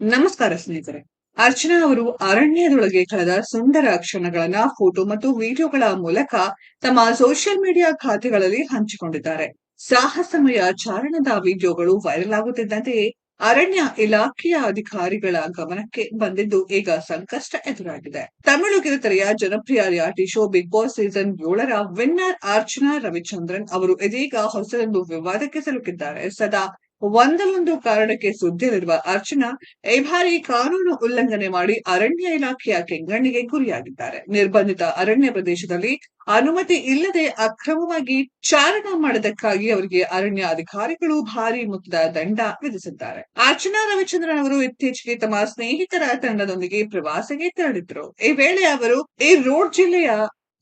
ನಮಸ್ಕಾರ ಸ್ನೇಹಿತರೆ. ಅರ್ಚನಾ ಅವರು ಅರಣ್ಯದೊಳಗೆ ಕಳೆದ ಸುಂದರ ಕ್ಷಣಗಳನ್ನ ಫೋಟೋ ಮತ್ತು ವಿಡಿಯೋಗಳ ಮೂಲಕ ತಮ್ಮ ಸೋಷಿಯಲ್ ಮೀಡಿಯಾ ಖಾತೆಗಳಲ್ಲಿ ಹಂಚಿಕೊಂಡಿದ್ದಾರೆ. ಸಾಹಸಮಯ ಚಾರಣದ ವಿಡಿಯೋಗಳು ವೈರಲ್ ಆಗುತ್ತಿದ್ದಂತೆಯೇ ಅರಣ್ಯ ಇಲಾಖೆಯ ಅಧಿಕಾರಿಗಳ ಗಮನಕ್ಕೆ ಬಂದಿದ್ದು ಈಗ ಸಂಕಷ್ಟ ಎದುರಾಗಿದೆ. ತಮಿಳು ಕಿರುತೆರೆಯ ಜನಪ್ರಿಯ reality show Big Boss season ಏಳರ ವಿನ್ನರ್ ಅರ್ಚನಾ ರವಿಚಂದ್ರನ್ ಅವರು ಇದೀಗ ಹೊಸದೊಂದು ವಿವಾದಕ್ಕೆ ಸಿಲುಕಿದ್ದಾರೆ. ಸದಾ ಒಂದಲ್ಲೊಂದು ಕಾರಣಕ್ಕೆ ಸುದ್ದಿಲಿರುವ ಅರ್ಚನಾ ಈ ಬಾರಿ ಕಾನೂನು ಉಲ್ಲಂಘನೆ ಮಾಡಿ ಅರಣ್ಯ ಇಲಾಖೆಯ ಕೆಂಗಣ್ಣಿಗೆ ಗುರಿಯಾಗಿದ್ದಾರೆ. ನಿರ್ಬಂಧಿತ ಅರಣ್ಯ ಪ್ರದೇಶದಲ್ಲಿ ಅನುಮತಿ ಇಲ್ಲದೆ ಅಕ್ರಮವಾಗಿ ಚಾರಣ ಮಾಡದಕ್ಕಾಗಿ ಅವರಿಗೆ ಅರಣ್ಯ ಅಧಿಕಾರಿಗಳು ಭಾರಿ ಮೊತ್ತದ ದಂಡ ವಿಧಿಸಿದ್ದಾರೆ. ಅರ್ಚನಾ ರವಿಚಂದ್ರನ್ ಅವರು ಇತ್ತೀಚೆಗೆ ತಮ್ಮ ಸ್ನೇಹಿತರ ತಂಡದೊಂದಿಗೆ ಪ್ರವಾಸಕ್ಕೆ ತೆರಳಿದ್ರು. ಈ ವೇಳೆ ಅವರು, ಈ ರೋಡ್ ಜಿಲ್ಲೆಯ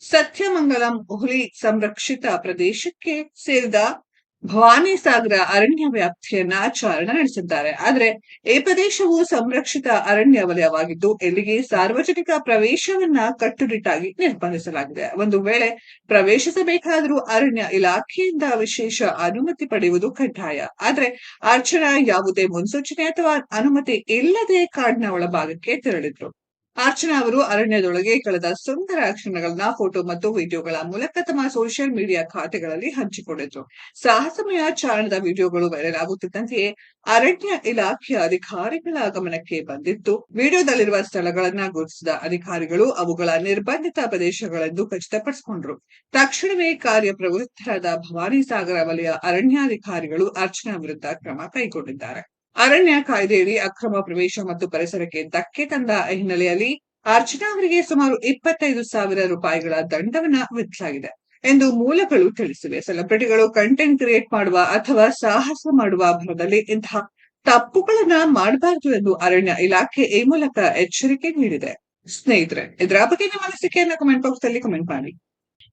ಸತ್ಯಮಂಗಲಂ ಹುಲಿ ಸಂರಕ್ಷಿತ ಪ್ರದೇಶಕ್ಕೆ ಸೇರಿದ ಭವಾನಿ ಸಾಗರ ಅರಣ್ಯ ವ್ಯಾಪ್ತಿಯನ್ನ ಚಾರಣ ನಡೆಸಿದ್ದಾರೆ. ಆದರೆ ಈ ಪ್ರದೇಶವು ಸಂರಕ್ಷಿತ ಅರಣ್ಯ ವಲಯವಾಗಿದ್ದು ಇಲ್ಲಿಗೆ ಸಾರ್ವಜನಿಕ ಪ್ರವೇಶವನ್ನ ಕಟ್ಟುನಿಟ್ಟಾಗಿ ನಿರ್ಬಂಧಿಸಲಾಗಿದೆ. ಒಂದು ವೇಳೆ ಪ್ರವೇಶಿಸಬೇಕಾದರೂ ಅರಣ್ಯ ಇಲಾಖೆಯಿಂದ ವಿಶೇಷ ಅನುಮತಿ ಪಡೆಯುವುದು ಕಡ್ಡಾಯ. ಆದರೆ ಅರ್ಚನಾ ಯಾವುದೇ ಮುನ್ಸೂಚನೆ ಅಥವಾ ಅನುಮತಿ ಇಲ್ಲದೆ ಕಾಡಿನ ಒಳಭಾಗಕ್ಕೆ ತೆರಳಿದ್ರು. ಅರ್ಚನಾ ಅವರು ಅರಣ್ಯದೊಳಗೆ ಕಳೆದ ಸುಂದರ ಕ್ಷಣಗಳನ್ನ ಫೋಟೋ ಮತ್ತು ವಿಡಿಯೋಗಳ ಮೂಲಕ ತಮ್ಮ ಸೋಷಿಯಲ್ ಮೀಡಿಯಾ ಖಾತೆಗಳಲ್ಲಿ ಹಂಚಿಕೊಂಡಿದ್ರು. ಸಾಹಸಮಯ ಚಾರಣದ ವಿಡಿಯೋಗಳು ವೈರಲ್ ಆಗುತ್ತಿದ್ದಂತೆಯೇ ಅರಣ್ಯ ಇಲಾಖೆಯ ಅಧಿಕಾರಿಗಳ ಗಮನಕ್ಕೆ ಬಂದಿತ್ತು. ವಿಡಿಯೋದಲ್ಲಿರುವ ಸ್ಥಳಗಳನ್ನ ಗುರುತಿಸಿದ ಅಧಿಕಾರಿಗಳು ಅವುಗಳ ನಿರ್ಬಂಧಿತ ಪ್ರದೇಶಗಳೆಂದು ಖಚಿತಪಡಿಸಿಕೊಂಡ್ರು. ತಕ್ಷಣವೇ ಕಾರ್ಯಪ್ರವೃತ್ತರಾದ ಭವಾನಿ ಸಾಗರ ವಲಯ ಅರಣ್ಯಾಧಿಕಾರಿಗಳು ಅರ್ಚನಾ ವಿರುದ್ಧ ಕ್ರಮ ಕೈಗೊಂಡಿದ್ದಾರೆ. ಅರಣ್ಯ ಕಾಯ್ದೆಯಡಿ ಅಕ್ರಮ ಪ್ರವೇಶ ಮತ್ತು ಪರಿಸರಕ್ಕೆ ಧಕ್ಕೆ ತಂದ ಹಿನ್ನೆಲೆಯಲ್ಲಿ ಅರ್ಚನಾ ಅವರಿಗೆ ಸುಮಾರು ಇಪ್ಪತ್ತೈದು ಸಾವಿರ ರೂಪಾಯಿಗಳ ದಂಡವನ್ನ ವಿಧಿಸಲಾಗಿದೆ ಎಂದು ಮೂಲಗಳು ತಿಳಿಸಿವೆ. ಸೆಲೆಬ್ರಿಟಿಗಳು ಕಂಟೆಂಟ್ ಕ್ರಿಯೇಟ್ ಮಾಡುವ ಅಥವಾ ಸಾಹಸ ಮಾಡುವ ಭರದಲ್ಲಿ ಇಂತಹ ತಪ್ಪುಗಳನ್ನ ಮಾಡಬಾರದು ಎಂದು ಅರಣ್ಯ ಇಲಾಖೆ ಈ ಮೂಲಕ ಎಚ್ಚರಿಕೆ ನೀಡಿದೆ. ಸ್ನೇಹಿತರೆ, ಇದರ ಬಗ್ಗೆ ನಿಮ್ಮ ಅನಿಸಿಕೆಯನ್ನ ಕಮೆಂಟ್ ಬಾಕ್ಸ್ ಅಲ್ಲಿ ಕಮೆಂಟ್ ಮಾಡಿ.